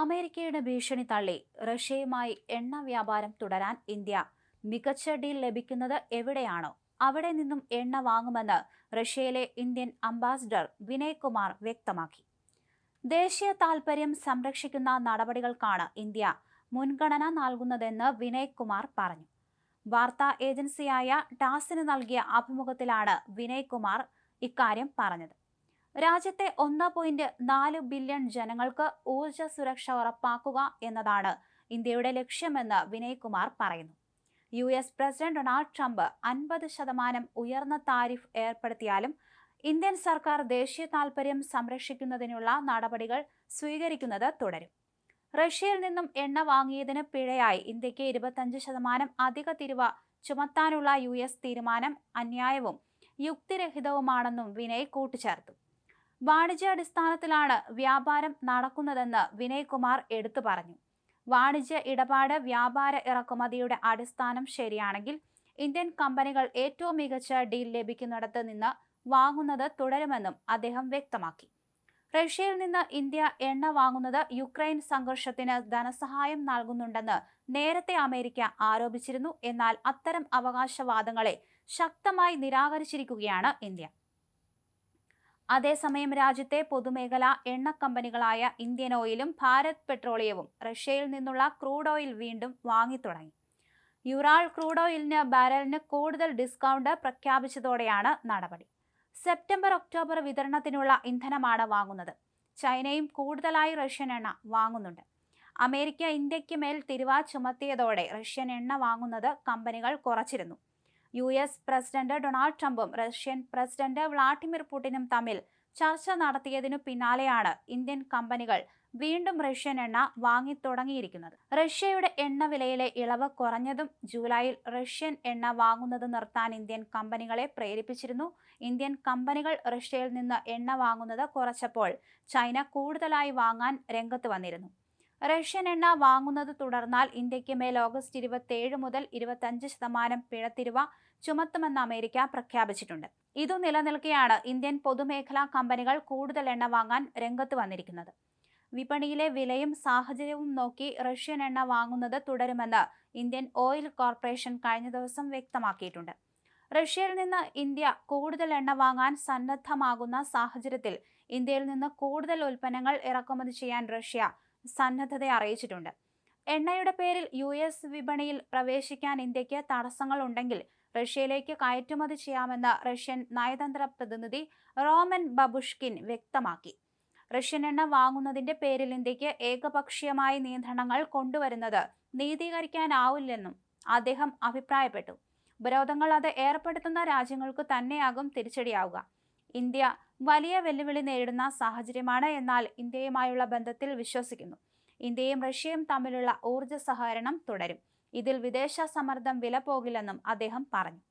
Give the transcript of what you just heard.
അമേരിക്കയുടെ ഭീഷണി തള്ളി. റഷ്യയുമായി എണ്ണ വ്യാപാരം തുടരാൻ ഇന്ത്യ മികച്ച ഡീൽ ലഭിക്കുന്നത് എവിടെയാണോ അവിടെ നിന്നും എണ്ണ വാങ്ങുമെന്ന് റഷ്യയിലെ ഇന്ത്യൻ അംബാസിഡർ വിനയ് കുമാർ വ്യക്തമാക്കി. ദേശീയ താൽപര്യം സംരക്ഷിക്കുന്ന നടപടികൾക്കാണ് ഇന്ത്യ മുൻഗണന നൽകുന്നതെന്ന് വിനയ് കുമാർ പറഞ്ഞു. വാർത്താ ഏജൻസിയായ ടാസിന് നൽകിയ അഭിമുഖത്തിലാണ് വിനയ് കുമാർ ഇക്കാര്യം പറഞ്ഞത്. രാജ്യത്തെ ഒന്ന് പോയിന്റ് നാല് ബില്യൺ ജനങ്ങൾക്ക് ഊർജ സുരക്ഷ ഉറപ്പാക്കുക എന്നതാണ് ഇന്ത്യയുടെ ലക്ഷ്യമെന്ന് വിനയ് കുമാർ പറയുന്നു. U S president Donald Trump അൻപത് ശതമാനം ഉയർന്ന താരിഫ് ഏർപ്പെടുത്തിയാലും ഇന്ത്യൻ സർക്കാർ ദേശീയ താൽപര്യം സംരക്ഷിക്കുന്നതിനുള്ള നടപടികൾ സ്വീകരിക്കുന്നത് തുടരും. റഷ്യയിൽ നിന്നും എണ്ണ വാങ്ങിയതിന് പിഴയായി ഇന്ത്യയ്ക്ക് ഇരുപത്തഞ്ച് ശതമാനം അധിക തിരുവ ചുമത്താനുള്ള യു തീരുമാനം അന്യായവും യുക്തിരഹിതവുമാണെന്നും വിനയ് കൂട്ടിച്ചേർത്തു. വാണിജ്യാടിസ്ഥാനത്തിലാണ് വ്യാപാരം നടക്കുന്നതെന്ന് വിനയ്കുമാർ എടുത്തു പറഞ്ഞു. വാണിജ്യ ഇടപാട് വ്യാപാര ഇറക്കുമതിയുടെ അടിസ്ഥാനം ശരിയാണെങ്കിൽ ഇന്ത്യൻ കമ്പനികൾ ഏറ്റവും മികച്ച ഡീൽ ലഭിക്കുന്നിടത്ത് നിന്ന് വാങ്ങുന്നത് തുടരുമെന്നും അദ്ദേഹം വ്യക്തമാക്കി. റഷ്യയിൽ നിന്ന് ഇന്ത്യ എണ്ണ വാങ്ങുന്നത് യുക്രൈൻ സംഘർഷത്തിന് ധനസഹായം നൽകുന്നുണ്ടെന്ന് നേരത്തെ അമേരിക്ക ആരോപിച്ചിരുന്നു. എന്നാൽ അത്തരം അവകാശവാദങ്ങളെ ശക്തമായി നിരാകരിച്ചിരിക്കുകയാണ് ഇന്ത്യ. അതേസമയം രാജ്യത്തെ പൊതുമേഖലാ എണ്ണ കമ്പനികളായ ഇന്ത്യൻ ഓയിലും ഭാരത് പെട്രോളിയവും റഷ്യയിൽ നിന്നുള്ള ക്രൂഡ് ഓയിൽ വീണ്ടും വാങ്ങിത്തുടങ്ങി യുറാൾ ക്രൂഡ് ഓയിലിന് ബാരലിന് കൂടുതൽ ഡിസ്കൗണ്ട് പ്രഖ്യാപിച്ചതോടെയാണ് നടപടി. സെപ്റ്റംബർ ഒക്ടോബർ വിതരണത്തിനുള്ള ഇന്ധനമാണ് വാങ്ങുന്നത്. ചൈനയും കൂടുതലായി റഷ്യൻ എണ്ണ വാങ്ങുന്നുണ്ട്. അമേരിക്ക ഇന്ത്യയ്ക്ക് മേൽ തിരുവാ ചുമത്തിയതോടെ റഷ്യൻ എണ്ണ വാങ്ങുന്നത് കമ്പനികൾ കുറച്ചിരുന്നു. യു എസ് പ്രസിഡന്റ് ഡൊണാൾഡ് ട്രംപും റഷ്യൻ പ്രസിഡന്റ് വ്ളാഡിമിർ പുടിനും തമ്മിൽ ചർച്ച നടത്തിയതിനു പിന്നാലെയാണ് ഇന്ത്യൻ കമ്പനികൾ വീണ്ടും റഷ്യൻ എണ്ണ വാങ്ങി തുടങ്ങിയിരിക്കുന്നത് റഷ്യയുടെ എണ്ണ വിലയിലെ ഇളവ് കുറഞ്ഞതും ജൂലൈയിൽ റഷ്യൻ എണ്ണ വാങ്ങുന്നത് നിർത്താൻ ഇന്ത്യൻ കമ്പനികളെ പ്രേരിപ്പിച്ചിരുന്നു. ഇന്ത്യൻ കമ്പനികൾ റഷ്യയിൽ നിന്ന് എണ്ണ വാങ്ങുന്നത് കുറച്ചപ്പോൾ ചൈന കൂടുതലായി വാങ്ങാൻ രംഗത്ത് വന്നിരുന്നു. റഷ്യൻ എണ്ണ വാങ്ങുന്നത് തുടർന്നാൽ ഇന്ത്യയ്ക്ക് മേൽ ഓഗസ്റ്റ് ഇരുപത്തിയേഴ് മുതൽ ഇരുപത്തഞ്ച് ശതമാനം പിഴത്തിരുവ ചുമത്തുമെന്ന് അമേരിക്ക പ്രഖ്യാപിച്ചിട്ടുണ്ട്. ഇതു നിലനിൽക്കെയാണ് ഇന്ത്യൻ പൊതുമേഖലാ കമ്പനികൾ കൂടുതൽ എണ്ണ വാങ്ങാൻ രംഗത്ത് വന്നിരിക്കുന്നത്. വിപണിയിലെ വിലയും സാഹചര്യവും നോക്കി റഷ്യൻ എണ്ണ വാങ്ങുന്നത് തുടരുമെന്ന് ഇന്ത്യൻ ഓയിൽ കോർപ്പറേഷൻ കഴിഞ്ഞ ദിവസം വ്യക്തമാക്കിയിട്ടുണ്ട്. റഷ്യയിൽ നിന്ന് ഇന്ത്യ കൂടുതൽ എണ്ണ വാങ്ങാൻ സന്നദ്ധമാകുന്ന സാഹചര്യത്തിൽ ഇന്ത്യയിൽ നിന്ന് കൂടുതൽ ഉൽപ്പന്നങ്ങൾ ഇറക്കുമതി ചെയ്യാൻ റഷ്യ സന്നദ്ധത അറിയിച്ചിട്ടുണ്ട്. എണ്ണയുടെ പേരിൽ യു എസ് വിപണിയിൽ പ്രവേശിക്കാൻ ഇന്ത്യയ്ക്ക് തടസ്സങ്ങളുണ്ടെങ്കിൽ റഷ്യയിലേക്ക് കയറ്റുമതി ചെയ്യാമെന്ന് റഷ്യൻ നയതന്ത്ര പ്രതിനിധി റോമൻ ബബുഷ്കിൻ വ്യക്തമാക്കി. റഷ്യൻ എണ്ണ വാങ്ങുന്നതിന്റെ പേരിൽ ഇന്ത്യയ്ക്ക് ഏകപക്ഷീയമായ നിയന്ത്രണങ്ങൾ കൊണ്ടുവരുന്നത് നീതീകരിക്കാനാവില്ലെന്നും അദ്ദേഹം അഭിപ്രായപ്പെട്ടു. ഉപരോധങ്ങൾ അത് ഏർപ്പെടുത്തുന്ന രാജ്യങ്ങൾക്ക് തന്നെയാകും തിരിച്ചടിയാവുക. ഇന്ത്യ വലിയ വെല്ലുവിളി നേരിടുന്ന സാഹചര്യമാണ് എന്നാൽ ഇന്ത്യയുമായുള്ള ബന്ധത്തിൽ വിശ്വസിക്കുന്നു. ഇന്ത്യയും റഷ്യയും തമ്മിലുള്ള ഊർജ സഹകരണം തുടരും. ഇതിൽ വിദേശ സമ്മർദ്ദം വില പോകില്ലെന്നും അദ്ദേഹം പറഞ്ഞു.